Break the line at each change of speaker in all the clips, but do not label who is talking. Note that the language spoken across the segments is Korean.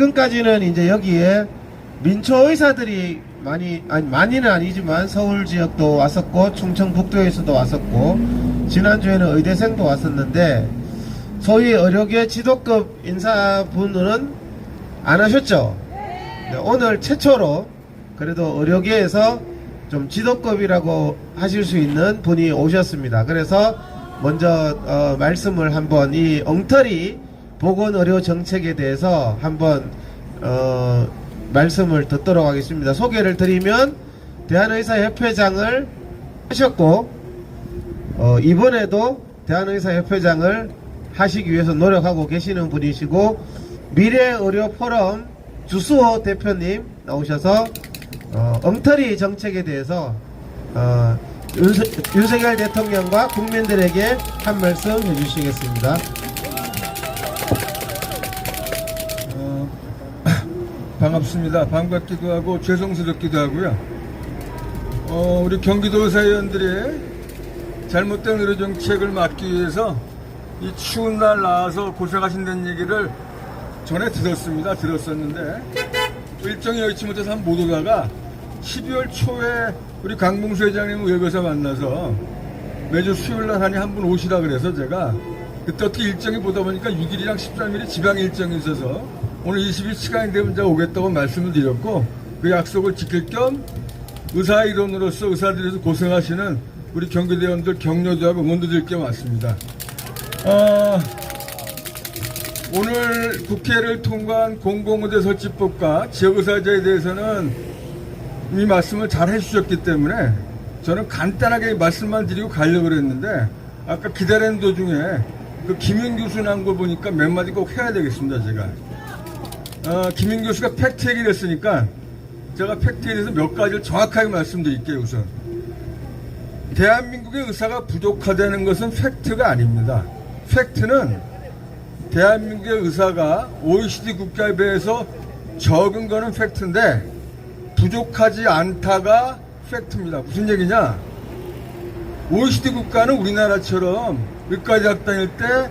지금까지는 이제 여기에 민초 의사들이 많이 아니 많이는 아니지만 서울 지역도 왔었고 충청북도에서도 왔었고 지난주에는 의대생도 왔었는데 소위 의료계 지도급 인사분들은 안 하셨죠? 네, 오늘 최초로 그래도 의료계에서 좀 지도급이라고 하실 수 있는 분이 오셨습니다. 그래서 먼저 어, 말씀을 한번 이 엉터리 보건의료 정책에 대해서 한번 어, 말씀을 듣도록 하겠습니다. 소개를 드리면 대한의사협회장을 하셨고 어, 이번에도 대한의사협회장을 하시기 위해서 노력하고 계시는 분이시고 미래의료포럼 주수호 대표님 나오셔서 어, 엉터리 정책에 대해서 어, 윤석, 윤석열 대통령과 국민들에게 한 말씀 해주시겠습니다.
어, 반갑습니다. 반갑기도 하고 죄송스럽기도 하고요. 어, 우리 경기도 의사위원들이 잘못된 의료 정책을 막기 위해서 이 추운 날 나와서 고생하신다는 얘기를 전에 들었습니다. 들었었는데 일정이 여의치 못해서 한 못 오다가 12월 초에 우리 강봉수 회장님 의료사 만나서 매주 수요일 날 하니 한 분 오시라 그래서 제가 그때 어떻게 일정이 보다 보니까 6일이랑 13일이 지방 일정이 있어서 오늘 20일 시간이 되면 제가 오겠다고 말씀을 드렸고 그 약속을 지킬 겸 의사 일원으로서 의사들에서 고생하시는 우리 경기대원들 격려도 하고 응원도 드릴 겸 왔습니다. 어, 오늘 국회를 통과한 공공의대 설치법과 지역의사제에 대해서는 이미 말씀을 잘 해주셨기 때문에 저는 간단하게 말씀만 드리고 가려고 했는데 아까 기다리는 도중에 그 김윤 교수 나온 거 보니까 몇 마디 꼭 해야 되겠습니다 제가 어, 김윤 교수가 팩트 얘기를 했으니까 제가 팩트에 대해서 몇 가지를 정확하게 말씀드릴게요 우선 대한민국의 의사가 부족하다는 것은 팩트가 아닙니다 팩트는 대한민국의 의사가 OECD 국가에 비해서 적은 거는 팩트인데 부족하지 않다가 팩트입니다. 무슨 얘기냐? OECD 국가는 우리나라처럼 의과대학 다닐 때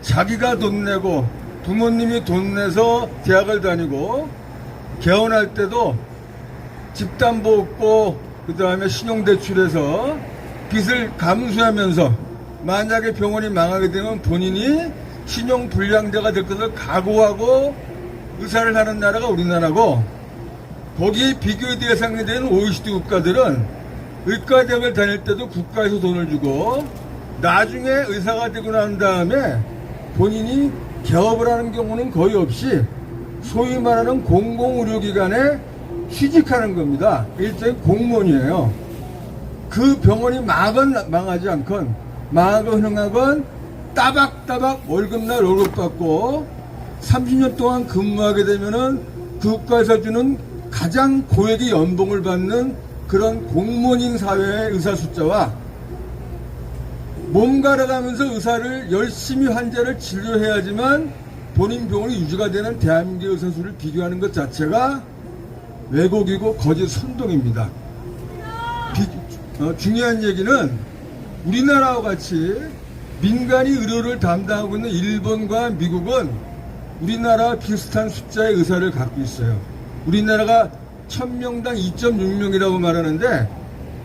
자기가 돈 내고 부모님이 돈 내서 대학을 다니고 개원할 때도 집담보 없고 그 다음에 신용대출해서 빚을 감수하면서 만약에 병원이 망하게 되면 본인이 신용불량자가 될 것을 각오하고 의사를 하는 나라가 우리나라고 거기에 비교 대상이 되는 OECD 국가들은 의과대학을 다닐 때도 국가에서 돈을 주고 나중에 의사가 되고 난 다음에 본인이 개업을 하는 경우는 거의 없이 소위 말하는 공공의료기관에 취직하는 겁니다. 일종의 공무원이에요. 그 병원이 망하건 망하지 않건 망하건 흥하건 따박따박 월급날 월급 받고 30년 동안 근무하게 되면은 그 국가에서 주는 가장 고액의 연봉을 받는 그런 공무원인 사회의 의사 숫자와 몸 갈아가면서 의사를 열심히 환자를 진료해야지만 본인 병원이 유지가 되는 대한민국의 의사 수를 비교하는 것 자체가 왜곡이고 거짓 선동입니다. 비- 어, 중요한 얘기는 우리나라와 같이 민간이 의료를 담당하고 있는 일본과 미국은 우리나라와 비슷한 숫자의 의사를 갖고 있어요. 우리나라가 1000명당 2.6명이라고 말하는데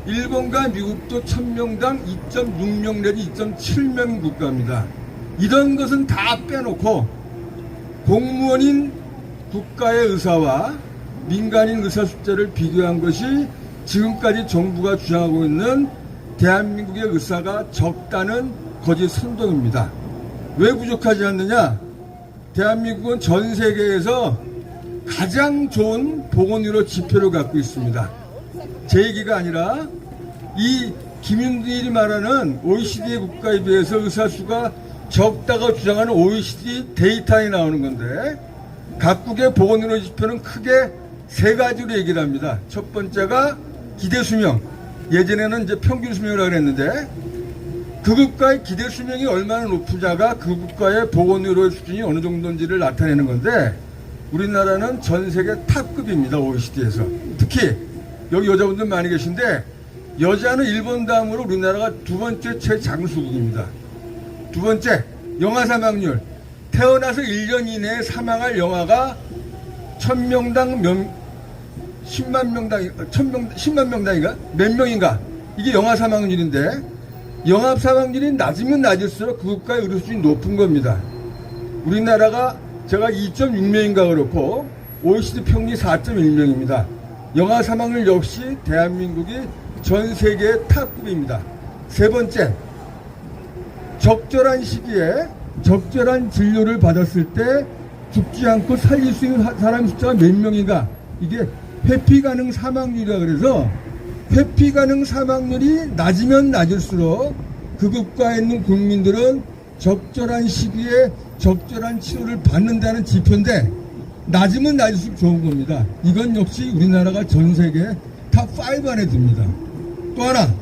일본과 미국도 1000명당 2.6명 내지 2.7명 국가입니다. 이런 것은 다 빼놓고 공무원인 국가의 의사와 민간인 의사 숫자를 비교한 것이 지금까지 정부가 주장하고 있는 대한민국의 의사가 적다는 거짓 선동입니다. 왜 부족하지 않느냐? 대한민국은 전 세계에서 가장 좋은 보건의료 지표를 갖고 있습니다. 제 얘기가 아니라 이 김윤들이 말하는 OECD 국가에 비해서 의사 수가 적다고 주장하는 OECD 데이터에 나오는 건데 각국의 보건의료 지표는 크게 세 가지로 얘기를 합니다. 첫 번째가 기대 수명. 예전에는 이제 평균 수명이라고 그랬는데 그 국가의 기대 수명이 얼마나 높으냐가 그 국가의 보건의료 수준이 어느 정도인지를 나타내는 건데 우리나라는 전 세계 탑급입니다 OECD에서 특히 여기 여자분들 많이 계신데 여자는 일본 다음으로 우리나라가 두 번째 최장수국입니다. 두 번째 영아 사망률 태어나서 1년 이내에 사망할 영아가 1000명당 몇 10만 명당 1000명 10만 명당인가 몇 명인가 이게 영아 사망률인데 영아 사망률이 낮으면 낮을수록 그 국가의 의료 수준이 높은 겁니다. 우리나라가 제가 2.6명인가 그렇고 OECD 평균이 4.1명입니다. 영아 사망률 역시 대한민국이 전 세계 탑급입니다. 세 번째, 적절한 시기에 적절한 진료를 받았을 때 죽지 않고 살릴 수 있는 사람 숫자가 몇 명인가 이게 회피 가능 사망률이라 그래서 회피 가능 사망률이 낮으면 낮을수록 그 국가에 있는 국민들은 적절한 시기에 적절한 치료를 받는다는 지표인데 낮으면 낮을수록 좋은 겁니다. 이건 역시 우리나라가 전 세계 탑5 안에 듭니다. 또 하나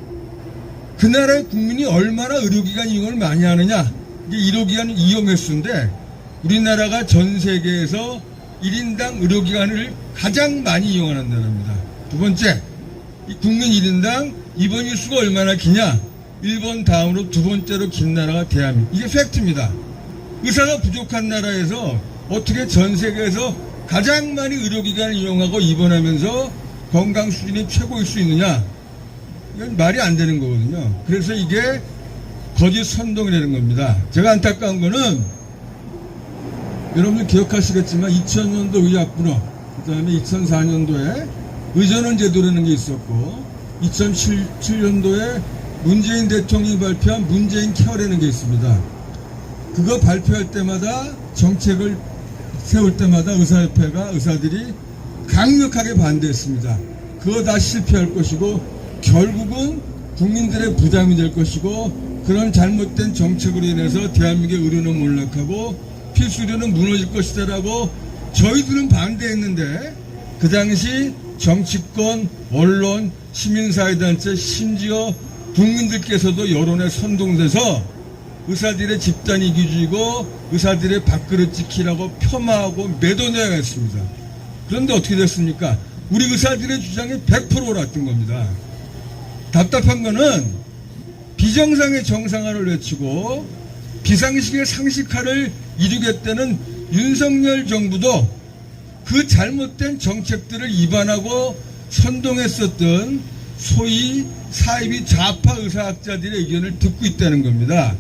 그 나라의 국민이 얼마나 의료기관 이용을 많이 하느냐 이게 의료기관 이용 횟수인데 우리나라가 전 세계에서 1인당 의료기관을 가장 많이 이용하는 나라입니다. 두 번째 이 국민 1인당 입원 일수가 얼마나 기냐 일본 다음으로 두 번째로 긴 나라가 대한민국 이게 팩트입니다. 의사가 부족한 나라에서 어떻게 전 세계에서 가장 많이 의료기관을 이용하고 입원하면서 건강 수준이 최고일 수 있느냐 이건 말이 안 되는 거거든요. 그래서 이게 거짓 선동이라는 겁니다. 제가 안타까운 거는 여러분들 기억하시겠지만 2000년도 의약분업, 그 다음에 2004년도에 의전원 제도라는 게 있었고 2007년도에 문재인 대통령이 발표한 문재인 케어라는 게 있습니다. 그거 발표할 때마다 정책을 세울 때마다 의사협회가 의사들이 강력하게 반대했습니다. 그거 다 실패할 것이고 결국은 국민들의 부담이 될 것이고 그런 잘못된 정책으로 인해서 대한민국의 의료는 몰락하고 필수 의료는 무너질 것이다라고 저희들은 반대했는데 그 당시 정치권, 언론, 시민사회단체 심지어 국민들께서도 여론에 선동돼서 의사들의 집단 이기주의고 의사들의 밥그릇 지키라고 폄하하고 매도내야 했습니다. 그런데 어떻게 됐습니까? 우리 의사들의 주장이 100% 옳았던 겁니다. 답답한 거는 비정상의 정상화를 외치고 비상식의 상식화를 이루겠다는 윤석열 정부도 그 잘못된 정책들을 위반하고 선동했었던 소위 사이비 좌파 의사학자들의 의견을 듣고 있다는 겁니다.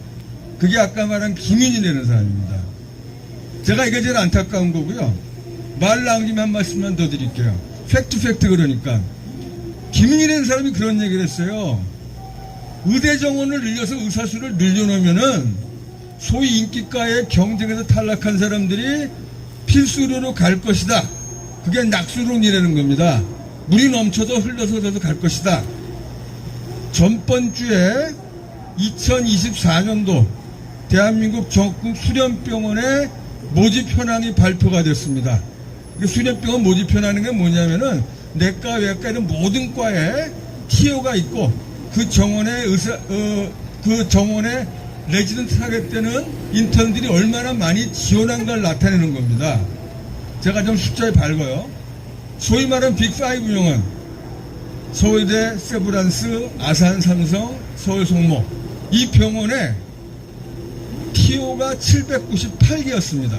그게 아까 말한 김인이라는 사람입니다. 제가 이게 제일 안타까운 거고요. 말 나온 김에 한 말씀만 더 드릴게요. 팩트 팩트 그러니까. 김인이라는 사람이 그런 얘기를 했어요. 의대 정원을 늘려서 의사수를 늘려놓으면은 소위 인기가에 경쟁에서 탈락한 사람들이 필수료로 갈 것이다. 그게 낙수론이라는 겁니다. 물이 넘쳐서 흘러서 흘러서 갈 것이다. 전번 주에 2024년도 대한민국 전국 수련병원의 모집 현황이 발표가 됐습니다. 그 수련병원 모집 현황인 게 뭐냐면은 내과, 외과 이런 모든 과에 TO가 있고 그 정원에 의사, 어, 그 정원에 레지던트 하겠다는 인턴들이 얼마나 많이 지원한가를 나타내는 겁니다. 제가 좀 숫자에 밝아요. 소위 말하는 빅5 병원, 서울대, 세브란스, 아산, 삼성, 서울 송모 이 병원에 TO가 798개였습니다.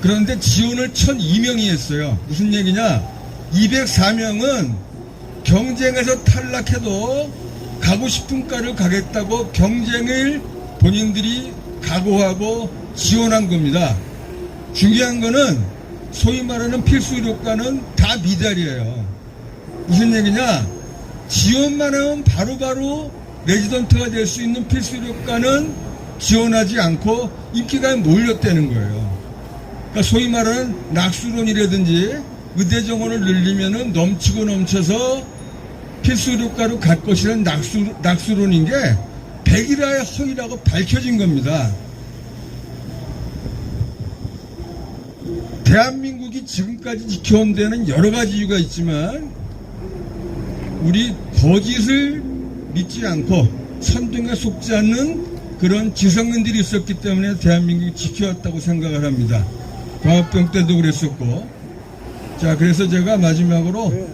그런데 지원을 1002명이 했어요. 무슨 얘기냐? 204명은 경쟁에서 탈락해도 가고 싶은 과를 가겠다고 경쟁을 본인들이 각오하고 지원한 겁니다. 중요한 거는 소위 말하는 필수 의료과는 다 미달이에요. 무슨 얘기냐? 지원만 하면 바로바로 레지던트가 될 수 있는 필수 의료과는 지원하지 않고 인기가 몰렸다는 거예요. 그러니까 소위 말하는 낙수론이라든지 의대 정원을 늘리면은 넘치고 넘쳐서 필수 의료가로 갈 것이라는 낙수, 낙수론인 게 백일화의 허위라고 밝혀진 겁니다. 대한민국이 지금까지 지켜온 데는 여러 가지 이유가 있지만 우리 거짓을 믿지 않고 선동에 속지 않는 그런 지성인들이 있었기 때문에 대한민국이 지켜왔다고 생각을 합니다. 광합병 때도 그랬었고 자 그래서 제가 마지막으로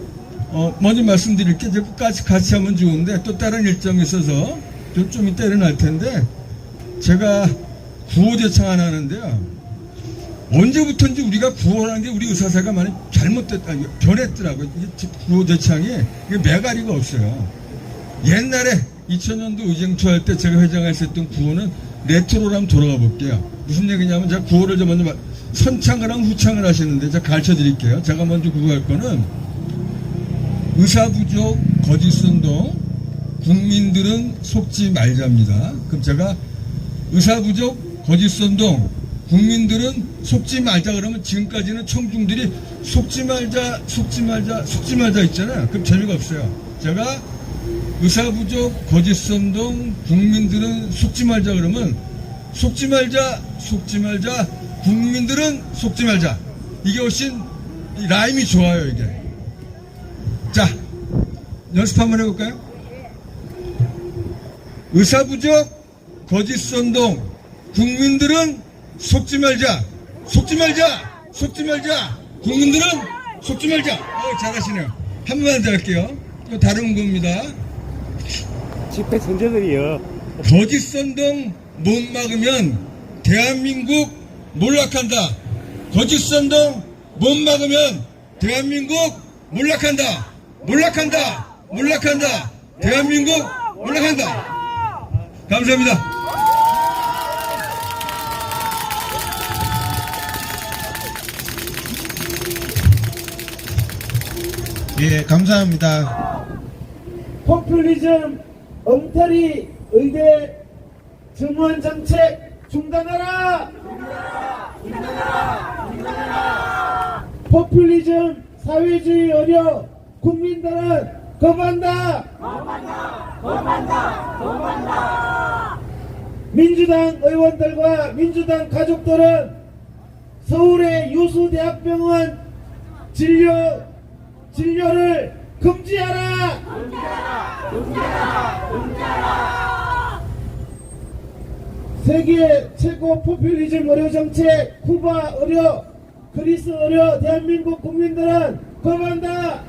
어, 먼저 말씀드릴게 끝까지 같이 하면 좋은데 또 다른 일정이 있어서 좀, 좀 이따 일어날 텐데 제가 구호제창 하나 하는데요. 언제부턴지 우리가 구호라는 게 우리 의사사가 많이 잘못됐다 변했더라고요. 구호제창이. 이게 매가리가 없어요. 옛날에 2000년도 의정초 할때 제가 회장했었던 구호는 레트로로 한번 돌아가 볼게요. 무슨 얘기냐면 제가 구호를 좀 먼저 말- 선창을 하면 후창을 하시는데 제가 가르쳐 드릴게요 제가 먼저 구호할 거는 의사 부족, 거짓 선동, 국민들은 속지 말자입니다. 그럼 제가 의사 부족, 거짓 선동, 국민들은 속지 말자 그러면 지금까지는 청중들이 속지 말자, 속지 말자, 속지 말자 있잖아요. 그럼 재미가 없어요. 제가 의사 부족, 거짓 선동, 국민들은 속지 말자 그러면 속지 말자, 속지 말자, 국민들은 속지 말자. 이게 훨씬 이 라임이 좋아요, 이게. 자, 연습 한번 해볼까요? 의사 부족, 거짓 선동, 국민들은 속지 말자, 속지 말자, 속지 말자, 국민들은 속지 말자. 어, 잘하시네요. 한 번만 더 할게요. 또 다른 겁니다.
집회 선제들이요.
거짓 선동 못 막으면 대한민국 몰락한다. 거짓 선동 못 막으면 대한민국 몰락한다. 몰락한다. 몰락한다. 대한민국 몰락한다. 감사합니다.
예, 감사합니다.
포퓰리즘 엉터리 의대 증원 정책 중단하라! 포퓰리즘 사회주의 어려 국민들은 거부한다! 민주당 의원들과 민주당 가족들은 서울의 유수 대학병원 진료 진료를 금지하라! 세계 최고 포퓰리즘 의료 정책 쿠바 의료 그리스 의료 대한민국 국민들은 거부한다.